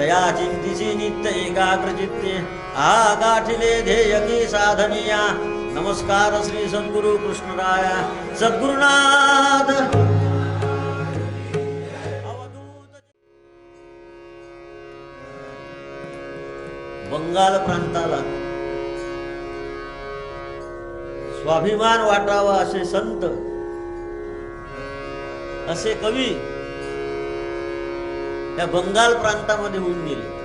तया चिंतीची नित्य एकाग्र चित्ते आ गाठिले ध्येयकी साधनिया। नमस्कार श्री सद्गुरु कृष्णराया। सद्गुरुनाथ। बंगाल प्रांताला स्वाभिमान वाटावा असे संत असे कवी त्या बंगाल प्रांतामध्ये होऊन गेले.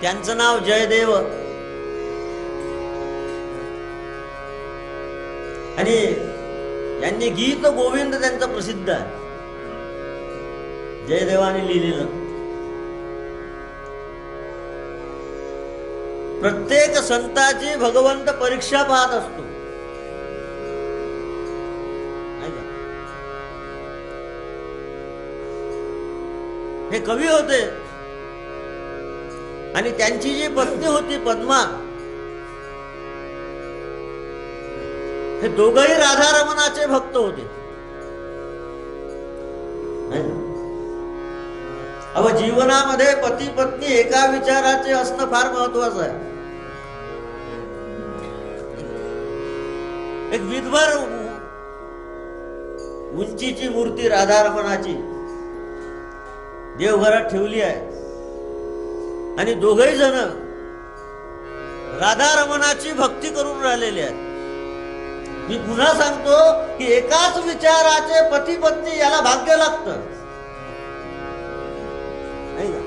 त्यांचं नाव जयदेव. आणि यांनी गीत गोविंद त्यांचं प्रसिद्ध आहे. जयदेवाने लिहिलेलं. प्रत्येक संताची भगवंत परीक्षा पाहत असतो. हे कवी होते. आणि त्यांची जी पत्नी होती पद्मा हे दोघही राधारमणाचे भक्त होते. अव जीवनामध्ये पती पत्नी एका विचाराचे असणं फार महत्वाचं आहे. एक विधभर उंचीची मूर्ती राधारमणाची. देवघरात ठेवली आहे. आणि दोघही जण राधारमणाची भक्ती करून राहिलेले आहेत. मी पुन्हा सांगतो की एकाच विचाराचे पती पत्नी याला भाग्य लागतं. नाही का?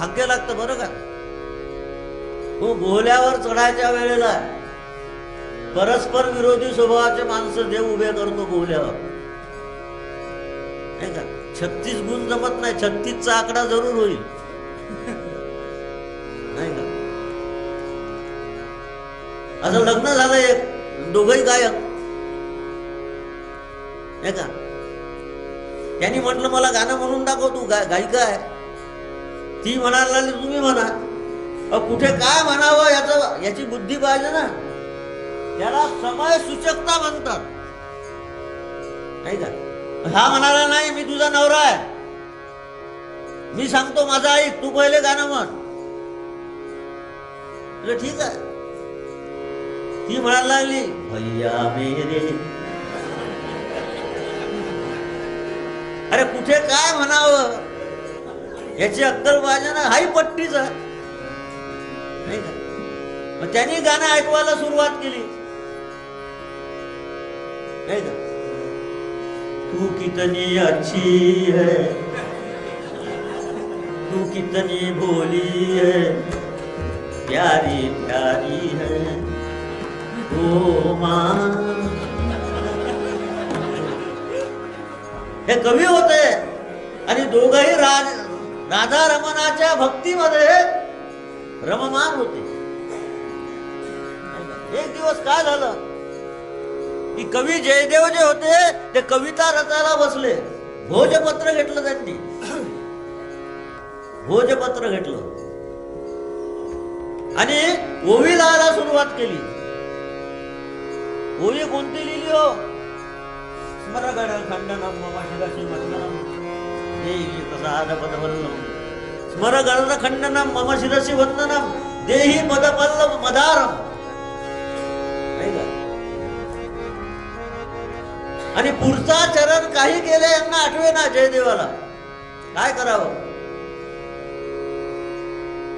भाग्य लागतं बरं का? हो बोहल्यावर चढायच्या वेळेला परस्पर विरोधी स्वभावाचे माणसं देव उभे करतो बोहल्यावर. नाही का? छत्तीस गुण जमत नाही छत्तीसचा आकडा जरूर होईल. नाही का? असं लग्न झालं एक दोघही गायक. नाही का? त्यांनी म्हटलं मला गाणं म्हणून दाखव तू गा गायिका आहे. ती म्हणायला लागली तुम्ही म्हणा. अहो, कुठे काय म्हणावं याचं याची बुद्धी पाहिजे ना. त्याला समय सूचकता म्हणतात. नाही का? हा म्हणाला नाही मी तुझा नवरा आहे. मी सांगतो माझा आई तू पहिले गाणं म्हण. ठीक आहे. ती म्हणायला लागली भैया मेरे. अरे कुठे काय म्हणावं? याची अक्कल पाहिजे ना पट्टीच नाही का? मग त्यांनी गाणं ऐकवायला सुरुवात केली. नाही का? तू कितनी अच्छी है। तू कितनी भोली है। प्यारी प्यारी है। ओ माँ। हे कवी होते आणि दोघही राज राधा रमणाच्या भक्तीमध्ये रममान होते. एक दिवस काय झालं? की कवी जयदेव जे होते ते कविता रचायला बसले. भोजपत्र घेतलं त्यांनी. भोजपत्र घेतलं. आणि ओवी लावायला सुरुवात केली. ओवी कोणती लिहिली हो? स्मरगड खंडनम मम शिरसि वंदनम देहि प्रसाद पदवल्लम स्मरगड खंडनम मम वंदनम देहि पदपल्लव मदारम. आणि पुढचा चरण काही केले यांना आठवे ना जयदेवाला. काय करावं?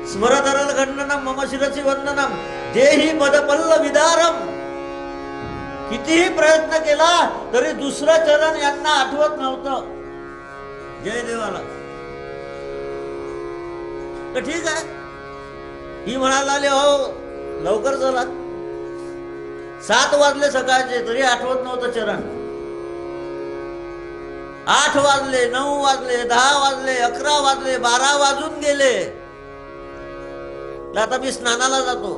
स्मरधरल खंडनम मम शिरसी वंदनम देही पदपल्ल विदारम. कितीही प्रयत्न केला तरी दुसरं चरण यांना आठवत नव्हतं. जयदेवाला. तर ठीक आहे. ही म्हणायला लागली हो लवकर चला. सात वाजले सकाळचे तरी आठवत नव्हतं चरण. आठ वाजले नऊ वाजले दहा वाजले अकरा वाजले बारा वाजून गेले. आता मी स्नानाला जातो.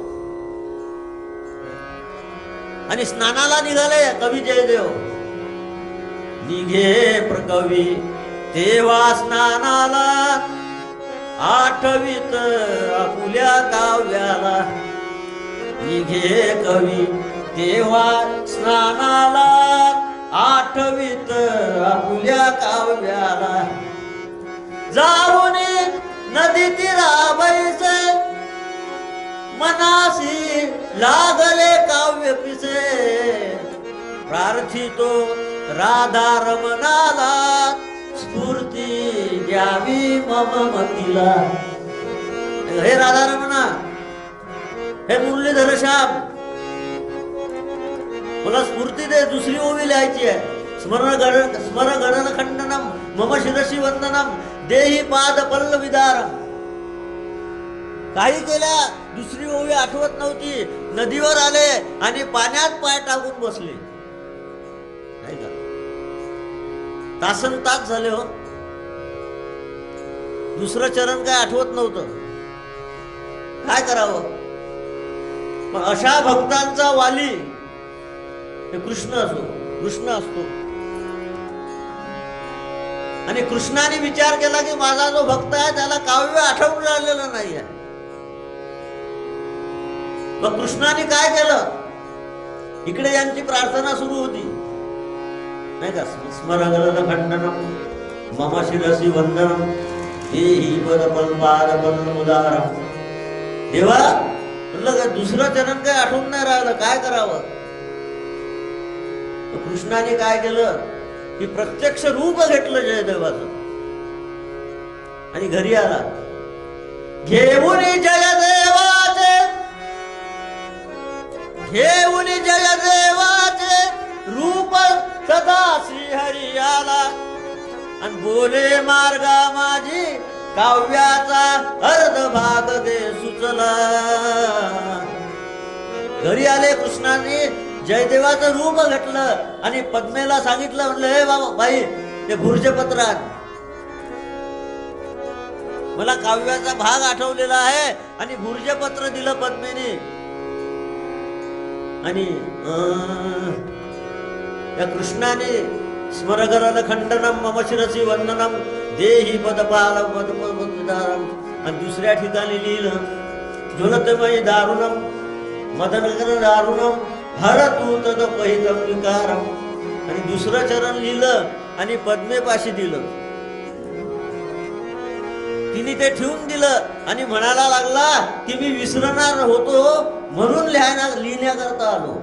आणि स्नानाला निघाले कवी जयदेव. निघे प्रकवी तेव्हा स्नानाला. आठवीत आपुल्या काव्याला. निघे कवी तेव्हा स्नानाला. आठवीत आपल्या काव्याला. जाऊने नदी तीरा मनाशी लागले काव्य पिसे. प्रार्थितो राधा रमणाला. स्फूर्ती द्यावी मम मतीला. हे राधा रमणा हे मुरलीधर श्याम मला स्फूर्ती दे दुसरी ओवी लिहायची आहे. स्मरण गण स्मरण गणन खंडनम मम शिरशी वंदनम देही पाद पल्ल विदारम काही केल्या दुसरी ओवी आठवत नव्हती. नदीवर आले आणि पाण्यात पाय टाकून बसले. नाही का? तासन तास झाले हो. दुसरं चरण काय आठवत नव्हतं. काय करावं? पण अशा भक्तांचा वाली हे कृष्ण असो कृष्ण असतो. आणि कृष्णाने विचार केला की माझा जो भक्त आहे त्याला काव्य आठवून राहिलेलं नाही आहे मग कृष्णाने काय केलं? इकडे यांची प्रार्थना सुरू होती. नाही का? स्मरण खंडनम मम शिरसी वंदनम ही पद बल उदाहरण देवा म्हटलं काय दुसरं चरण काय आठवून नाही राहिलं? काय करावं? कृष्णाने काय केलं? की प्रत्यक्ष रूप घेतलं जयदेवाचं. आणि घरी आला. घेऊन जयदेवाचे. घेऊन जयदेवाचे. रूप सदा श्रीहरी आला. आणि बोले मार्गा माझी काव्याचा अर्ध भाग दे सुचला. घरी आले कृष्णाने. जयदेवाचं रूप घटलं आणि पद्मेला सांगितलं म्हणलं हे बाबा बाई ते भुर्जे पत्रात. मला काव्याचा भाग आठवलेला आहे आणि भुर्जपत्र दिलं पद्मेने. आणि या कृष्णाने स्मरगरल खंडनम मम शिरसी वंदनम देही पदपाल पद आणि दुसऱ्या ठिकाणी लिहिलं ज्वलतमयी दारुणम मदनगर दारुणम हर तू तद पहितम विकारम आणि दुसरं चरण लिहिलं आणि पद्मेपाशी दिलं. तिने ते ठेवून दिलं आणि म्हणायला लागला की मी विसरणार होतो म्हणून लिहायला लिहिण्याकरता आलो.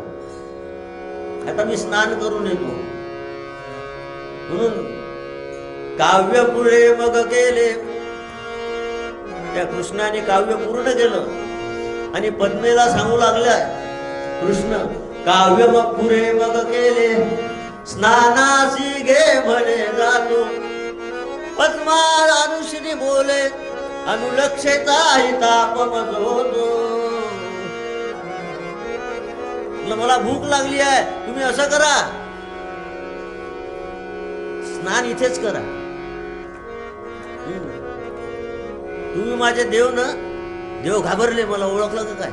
आता मी स्नान करून येतो. म्हणून काव्य पुढे मग केले त्या कृष्णाने काव्य पूर्ण केलं आणि पद्मेला सांगू लागल्या कृष्ण काव्य मग पुरे मग केले. स्नानासी घे म्हणे जातो. पद्मा अनुश्री बोले अनुलक्षेचा हिताप मज होतो मला भूक लागली आहे तुम्ही असं करा. स्नान इथेच करा. तुम्ही माझे देव ना देव घाबरले मला ओळखलं का काय?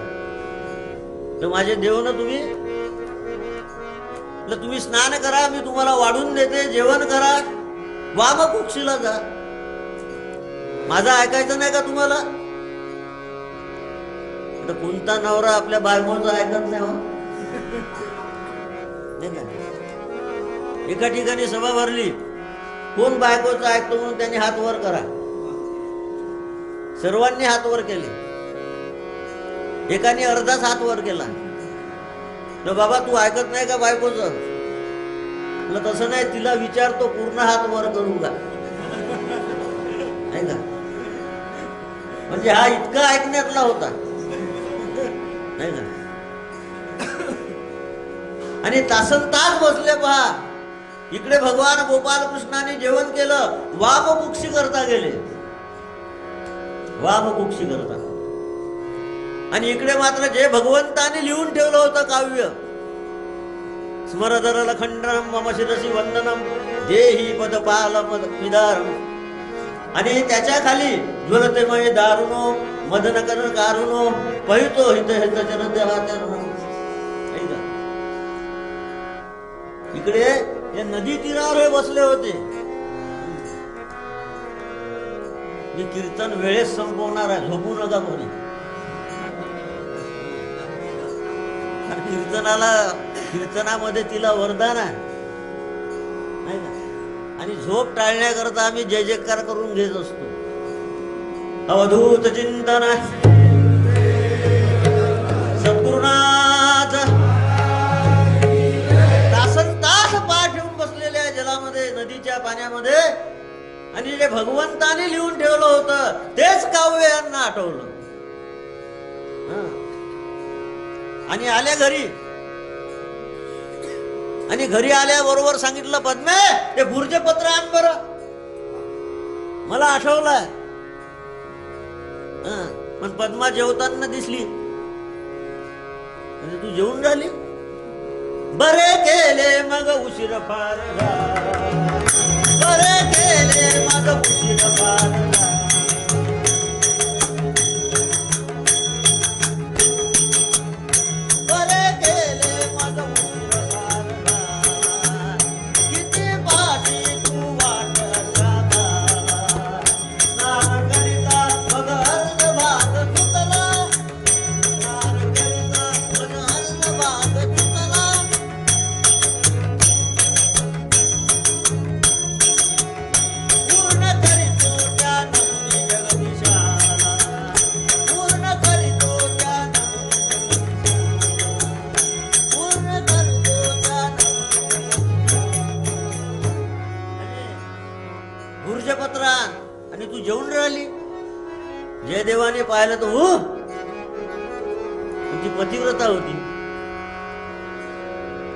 तर माझे देव ना तुम्ही म्हटलं, तुम्ही स्नान करा मी तुम्हाला वाढून देते जेवण करा. वाम कुक्षीला जा. माझं ऐकायचं नाही का तुम्हाला? आता कोणता नवरा आपल्या बायकोचा ऐकत नाही हो. एका ठिकाणी सभा भरली. कोण बायकोचं ऐकतो म्हणून त्यांनी हात वर करा. सर्वांनी हात वर केले. एकाने अर्धाच हात वर केला. तर बाबा तू ऐकत नाही का बायकोचं? म्हटलं तसं नाही. तिला विचारतो पूर्ण हात वर करू का नाही म्हणजे हा इतका ऐकण्यातला होता. नाही ना आणि तासन तास बसले पहा. इकडे भगवान गोपाल कृष्णाने जेवण केलं. वाम कुक्षी करता गेले. वाम कुक्षी करता. आणि इकडे मात्र जे भगवंताने लिहून ठेवलं होतं काव्य स्मरधरल खंडनम मम शिरसी वंदनम देही पदपाल पद विदारम आणि त्याच्याखाली ज्वलते मय दारुणो मदन कर कारुणो पहितो हित हित जन इकडे हे नदी तीरावर हे बसले होते. मी कीर्तन वेळेस संपवणार आहे झोपू नका कोणी. कीर्तनाला कीर्तनामध्ये तिला वरदान आहे. नाही का? आणि झोप टाळण्याकरता आम्ही जय जयकार करून घेत असतो. अवधूत चिंतन सद्गुरुनाथ तासन तास पाठ ठेवून बसलेल्या जलामध्ये नदीच्या पाण्यामध्ये आणि जे भगवंताने लिहून ठेवलं होतं तेच काव्य यांना आठवलं. आणि आले घरी. आणि घरी आल्याबरोबर सांगितलं पद्मे ते भुर्जे पत्र आण बर. मला आठवलंय. पण पद्मा जेवताना दिसली. म्हणजे तू जेवून राहिली? बरे केले मग उशीर फार बरे केले मग उशीर फार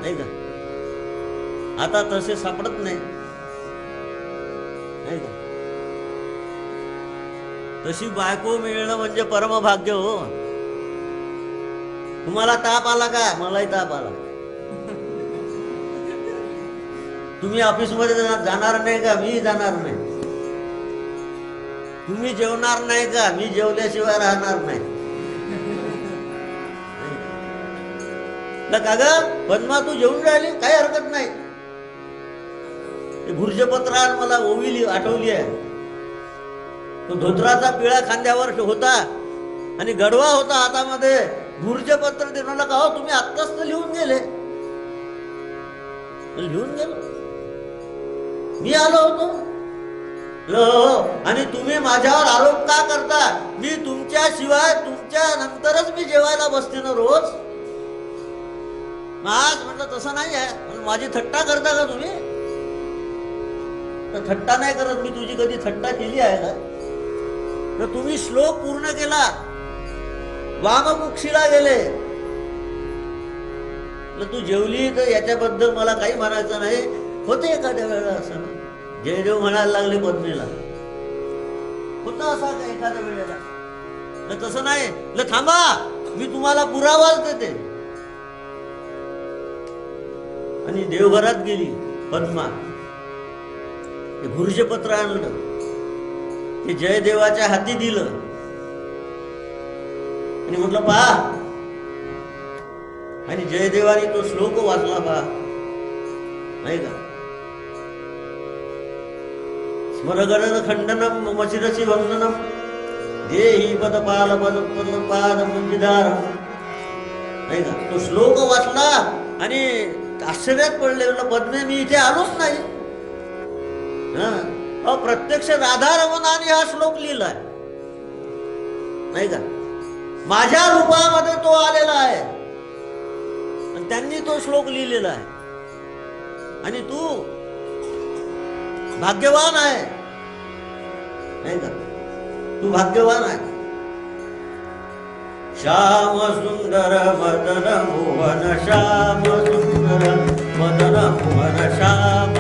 नाही का? आता तसे सापडत नाही. नाही का? तशी बायको मिळणं म्हणजे परमभाग्य हो. तुम्हाला ताप आला का? मलाही ताप आला. तुम्ही ऑफिसमध्ये जाणार जाणार नाही का? मी जाणार नाही. तुम्ही जेवणार नाही का? मी जेवल्याशिवाय राहणार नाही. का ग? पद्मा तू जेवून राहिली? काही हरकत नाही. ते भुर्जपत्रात मला ओविली आठवली आहे. तो धोत्राचा पिळा खांद्यावर होता आणि गडवा होता हातामध्ये. भुर्जपत्र ते म्हणाला का हो तुम्ही आत्ताच तर लिहून गेले. लिहून गेलो. मी आलो होतो. हो, हो. आणि तुम्ही माझ्यावर आरोप का करता? मी तुमच्या शिवाय तुमच्या नंतरच मी जेवायला बसते ना रोज. आज म्हटलं तसं नाही आहे पण माझी थट्टा करता का तुम्ही? तर थट्टा नाही करत मी. तुझी कधी थट्टा केली आहे का? तर तुम्ही श्लोक पूर्ण केला. वामकुक्षीला गेले. तर तू जेवली तर याच्याबद्दल मला काही म्हणायचं नाही. होते एखाद्या वेळेला असं. जयदेव म्हणायला लागले पद्मीला. होतं असा का एखाद्या वेळेला? तसं नाही. थांबा. मी तुम्हाला पुरावाच देते. आणि देवघरात गेली पद्मा. ते भुर्जपत्र आणलं. ते जयदेवाच्या हाती दिलं. आणि म्हटलं पहा आणि जयदेवाने तो श्लोक वाचला पहा नाही का? स्मरगणन खंडनम मशिरसी वंदनम देही पद पाल पद पद पाद मंजिदार नाही का? तो श्लोक वाचला आणि आश्चर्यात पडले म्हणलं पद्मे मी इथे आलोच नाही. हा. अहो, प्रत्यक्ष राधा रमणाने हा श्लोक लिहिलाय. नाही का? माझ्या रूपामध्ये तो आलेला आहे. आणि त्यांनी तो श्लोक लिहिलेला आहे. आणि तू भाग्यवान आहे. नाही का? तू भाग्यवान आहे. श्याम सुंदर मदन मोहन श्याम सुंदर मदन मोहन श्याम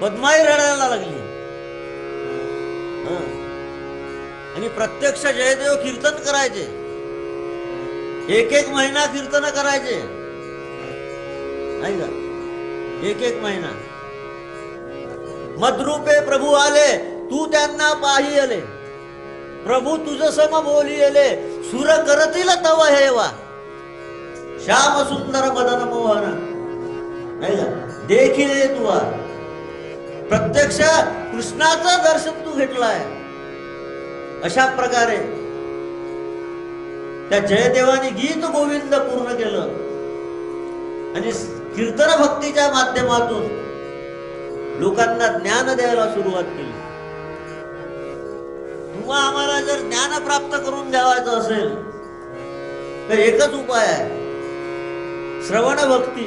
पद्माई रडायला लागली. आणि प्रत्यक्ष जयदेव कीर्तन करायचे. एक एक महिना कीर्तन करायचे. नाही का एक एक महिना. मद्रूपे प्रभू आले तू त्यांना पाही आले. प्रभू तुझ सम बोली आले. सुर करतील तव हेवा. श्याम सुंदर मदन मोहन. नाही का देखील तुवा प्रत्यक्ष कृष्णाचं दर्शन तू घेतलाय. अशा प्रकारे त्या जयदेवाने गीत गोविंद पूर्ण केलं. आणि कीर्तन भक्तीच्या माध्यमातून लोकांना ज्ञान द्यायला सुरुवात केली. तुम्हा आम्हाला जर ज्ञान प्राप्त करून द्यावायचं असेल तर एकच उपाय आहे. श्रवण भक्ती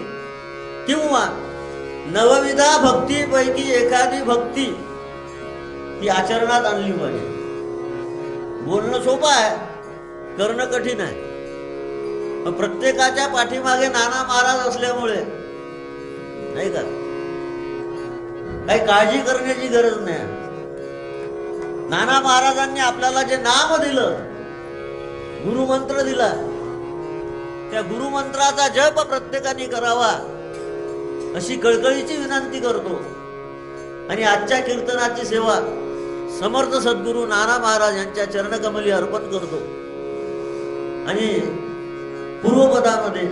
किंवा नवविधा भक्तीपैकी एखादी भक्ती ही आचरणात आणली पाहिजे. बोलणं सोपं आहे करणं कठीण आहे. प्रत्येकाच्या पाठीमागे नाना महाराज असल्यामुळे नाही का? काही काळजी करण्याची गरज नाही. नाना महाराजांनी आपल्याला जे नाम दिलं गुरुमंत्र दिला त्या गुरुमंत्राचा जप प्रत्येकाने करावा. अशी कळकळीची विनंती करतो. आणि आजच्या कीर्तनाची सेवा समर्थ सद्गुरू नाना महाराज यांच्या चरणकमली अर्पण करतो. आणि पूर्वपदामध्ये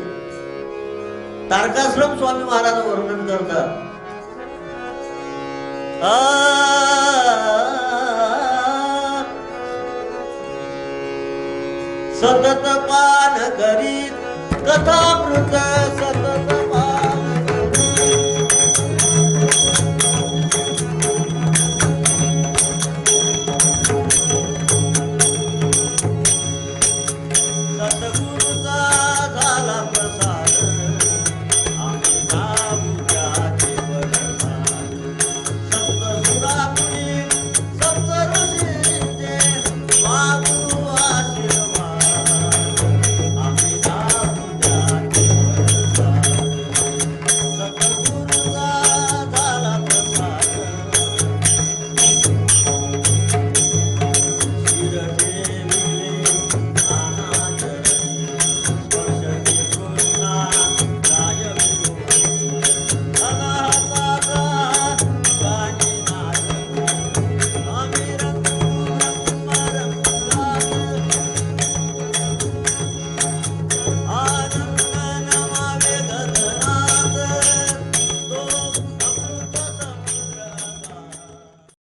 तारकाश्रम स्वामी महाराज वर्णन करतात. सतत पान करीत कथामृत